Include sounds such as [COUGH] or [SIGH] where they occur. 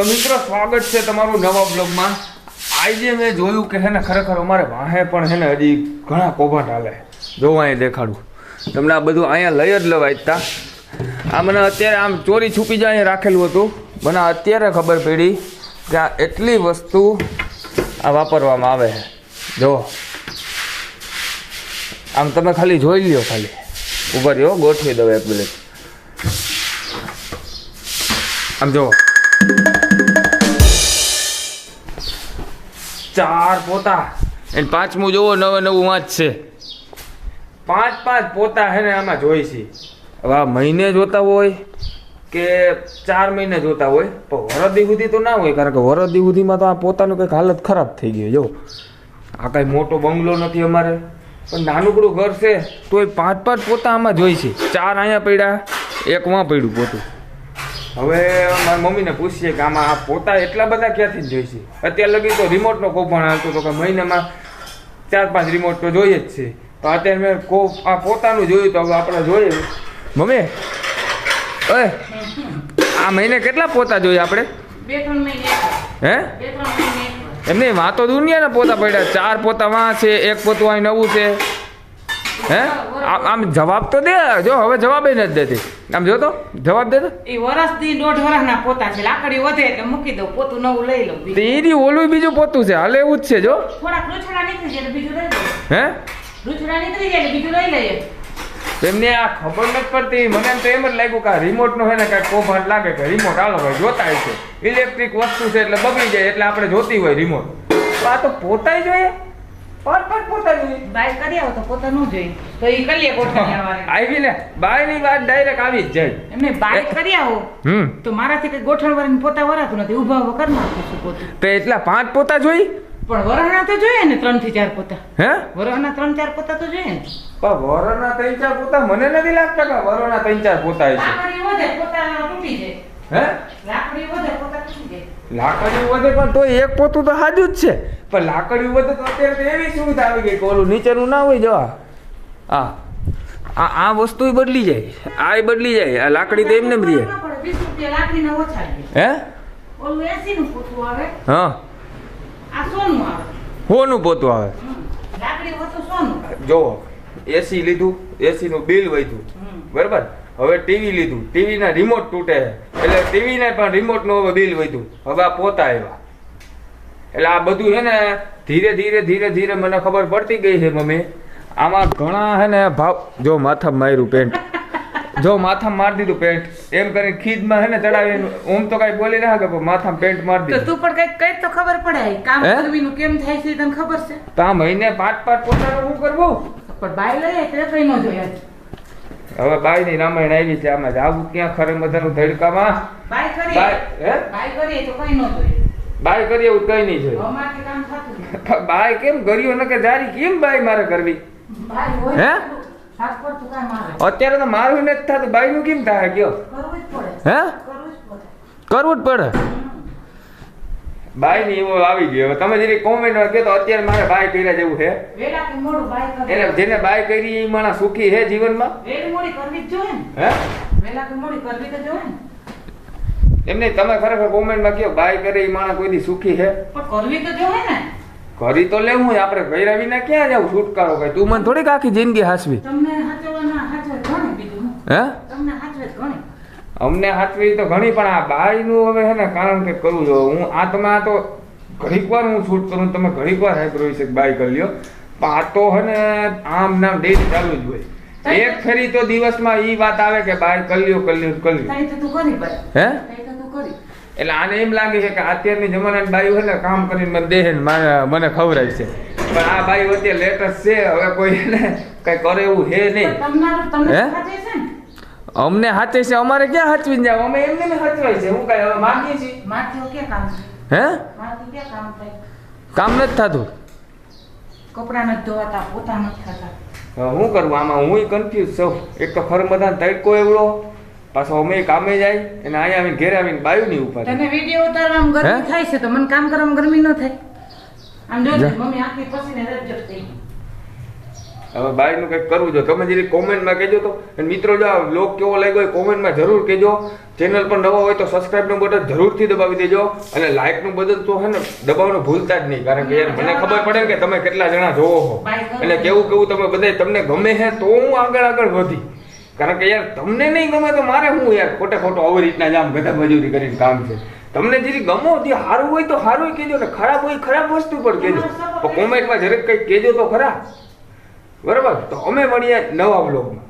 તો મિત્રો, સ્વાગત છે તમારું નવા બ્લોગમાં. આજે મેં જોયું કે હે ને, ખરેખર અમારે વાહે પણ હે ને, હજી ઘણા કૌભાંડ હાલે. જો અહીં દેખાડું. તમને આ બધું અહીંયા લઈ જ લેવાય તા આ મને અત્યારે આમ ચોરી છુપી જાય રાખેલું હતું. મને અત્યારે ખબર પડી કે આ એટલી વસ્તુ આ વાપરવામાં આવે છે. જો આમ તમે ખાલી જોઈ લ્યો ખાલી. ઊભા રહ્યો, ગોઠવી દો એક મિનિટ. આમ જો ચાર પોતા. અને પાંચમું જોવો નવે નવું વાંચ છે. પાંચ પાંચ પોતા હે ને આમાં જોઈ છે. હવે આ મહિને જોતા હોય કે ચાર મહિને જોતા હોય? પણ વરદી સુધી તો ના હોય કારણ કે વરદી સુધીમાં તો આ પોતાનું કંઈક હાલત ખરાબ થઈ ગયું જો આ કાંઈ મોટો બંગલો નથી અમારે. પણ નાનકડું ઘર છે તોય પાંચ પાંચ પોતા આમાં જોઈ છે. ચાર અહીંયા પડ્યા એક વાં પડ્યું પોતું. હવે મારી મમ્મીને પૂછીએ કે આમાં આ પોતા એટલા બધા ક્યાંથી જ જોઈશે? અત્યાર લગી તો રિમોટનો કૌભાંડ આવતો તો કે મહિનામાં ચાર પાંચ રિમોટ તો જોઈએ જ છે. તો અત્યારે મેં કો આ પોતાનું જોયું તો હવે આપણે જોઈએ. મમ્મી ઓય આ મહિને કેટલા પોતા જોઈએ આપણે? બે ત્રણ મહિને હે? બે ત્રણ મહિને એમની વાતો દુનિયાના પોતા પડ્યા. ચાર પોતા વાં છે એક પોતું અહીં નવું છે. હે? આમ જવાબ તો દે જો હવે જવાબ નથી દેતી આમ જો તો જવાબ દે તો. એ વરસથી દોઢ વરસ ના પોતા છે લાકડી વધે એટલે મૂકી દઉં પોતું નવું લઈ લઉં એની ઓલું બીજું પોતું છે હાલે એવું જ છે જો. થોડાક રૂછડા નીકળી જાય બીજું લઈ લઈએ. હે? રૂછડા નીકળી જાય બીજું લઈ લઈએ. એમને આ ખબર નથી પડતી મને તો એમ જ લાગ્યું કે આ રિમોટ નો હોય ને કાંઈ કોભાંડ લાગે કે રિમોટ આલો હોય જોતા છે. ઇલેક્ટ્રિક વસ્તુ છે એટલે બગડી જાય એટલે આપણે જોતી હોય રિમોટ આ તો પોતાય જોઈએ પાંચ પાંચ પોતા જોઈએ બાય કરી આવો તો પોતા નું જોઈએ તો એ કરીએ ગોઠવણી [LAUGHS] વાળે આવી ને બાયની વાત ડાયરેક્ટ આવી જ જાય. એમને બાય કરી આવો. હમ. તો મારાથી કઈ ગોઠણ વાળીને પોતા વરાતું નથી. ઊભા ઊભા નાખું છું પોતું. તો એટલા પાંચ પોતા જોઈ? પણ વરહના તો જોઈએ ને ત્રણથી ચાર પોતા. હે? વરહના ત્રણ ચાર પોતા તો જોઈએ ને. પણ વરોના ત્રણ ચાર પોતા મને નથી લાગતા કે વરોના ત્રણ ચાર પોતા છે લાકડી વધે પોતા તૂટી જાય. હે? લાકડી વધે પોતા તૂટી જાય. લાકડી વધે પણ તો એક પોતું તો સાજું જ છે. પણ લાકડી બધું તો અત્યારે તો એવી સુવિધા આવી ગઈ કે ઓલું નીચેનું ના હોય જવા. હા. આ આ વસ્તુ બદલી જાય. આ બદલી જાય. આ લાકડી તો એમને બધી હે? હા. સોનું પોતું આવે. જો એસી લીધું એસીનું બિલ વધ્યું. બરાબર? હવે ટીવી લીધું. ટીવીના રિમોટ તૂટે એટલે ટીવીના પણ રિમોટનું હવે બિલ વધ્યું. હવે આ પોતા આવ્યા. એટલે આ બધું છે ને ધીરે ધીરે ધીરે ધીરે મને ખબર પડતી ગઈ છે મમ્મી. આમાં ઘણા છે ને ભાવ જો માથા માર્યું પેન્ટ. જો માથા મારી દીધું પેન્ટ. એમ કરીને ખીજમાં હે ને ચડાવી ઓમ તો કઈ બોલી ના કે માથા માથામાં પેન્ટ મારી દીધું. તું પણ કંઈક કઈ તો ખબર પડે કામ હે? કરવીનું કેમ થાય છે તને ખબર છે? તા મહિને પાંચ પાંચ પોતાનું શું કરવું? પણ બાય લઈએ તે કઈ ન જોયા હવે બાઈની રામાયણ આવી છે આમાં જાવું ક્યાં ખરે મજાનું ધડકામાં? બાય કરી બાય હે? બાય કરી તો કઈ ન જોઈએ બાય કરીએ એવું કઈ નહીં જોઈએ. બાય કેમ? કર્યું ન કે જારી કેમ બાય મારે કરવી? હે? હાથ પર તું કાંઈ મારે. અત્યારે તો મારું નથી થતું બાયનું કેમ થાય? ગયો. કરવું જ પડે. હે? કરવું જ પડે. કરવું બાયની એવો આવી ગયો. હવે તમે જેની કોમેન્ટમાં કહો તો અત્યારે મારે બાય કર્યા જેવું છે. એટલે જેને બાય કરી એ માણસ સુખી છે જીવનમાં. વેલી મોડી કરવી જ જોઈએ ને. હે? વેલા કે મોડી કરવી તો જોઈએ ને. એમને તમે ખરેખર કોમેન્ટમાં કહો બાય કરે એ માણસ કોઈ દી સુખી છે? પણ કરવી તો જોઈએ ને. કરી તો લેવું આપણે કર્યા વિના ક્યાં જાવ છુટકારો કઈ તું મને થોડીક આખી જિંદગી હાસવી. તમને હાચવવાના હાચવે ઘણી બીજું હે. તમને હાચવે ઘણી અમને હાથવી તો ઘણી પણ આ બાયનું હવે છે ને કારણ કે કરવું જો હું આ તમે આ તો ઘણીક વાર હું શૂટ કરું તમે ઘણીક વાર હાઈબ્રો વિશે બાય કરી લ્યો. પણ આ તો છે ને આમ નામ ડેલી ચાલુ જ હોય. એક ફેરી તો દિવસમાં ઈ વાત આવે કે બાય કરી લ્યો કરી લ્યો કરી લ્યો. કરી હે? કરી એટલે આને એમ લાગે છે કે અત્યારની જમાનાની બાયું એટલે કામ કરીને મને દેહ મને ખવડાય છે. પણ આ બાયું અત્યારે લેટેસ્ટ છે હવે કોઈ એને કઈ કરે એવું હે નહીં. હે? અમને હાચે છે અમારે ક્યાં હાચવી જાવ? અમે એમને ને હાચવાય છે હું કઈ હવે માગીએ છીએ. હે કામ થાય? કામ નથી થતું. કપડા નથી ધોવાતા પોતા નથી થતા હું કરું? આમાં હું કન્ફ્યુઝ છું. એક તો ખર બધા તડકો એવડો પાછો અમે કામે જાય અને અહીંયા આવીને ઘેર આવીને બાયું નહીં ઉપર તને વિડિયો ઉતારવામાં ગરમી થાય છે તો મને કામ કરવામાં ગરમી ન થાય. આમ જો. મમ્મી આખી પસીને રજ્જત થઈ હવે બાયનું કંઈક કરવું જો તમે જરી કોમેન્ટમાં કહેજો તો. અને મિત્રો જો આ બ્લોગ કેવો લાગ્યો હોય કોમેન્ટમાં જરૂર કહેજો. ચેનલ પર નવો હોય તો સબસ્ક્રાઇબનું બટન જરૂરથી દબાવી દેજો. અને લાઇકનું બટન તો હે ને દબાવવાનું ભૂલતા જ નહીં. કારણ કે યાર મને ખબર પડે કે તમે કેટલા જણા જોવો છો. એટલે કેવું કેવું તમે બધા તમને ગમે છે તો હું આગળ આગળ વધી. કારણ કે યાર, તમને નહીં ગમે તો મારે શું યાર ખોટે ખોટો આવી રીતના જામ ગધા મજૂરી કરીને કામ છે. તમને જેથી ગમો, જે સારું હોય તો સારું કહેજો ને, ખરાબ હોય ખરાબ વસ્તુ પણ કહેજો. તો કોમેન્ટમાં જરાક કંઈક કહેજો તો ખરા. બરાબર? તો અમે મળીએ નવા બ્લોગમાં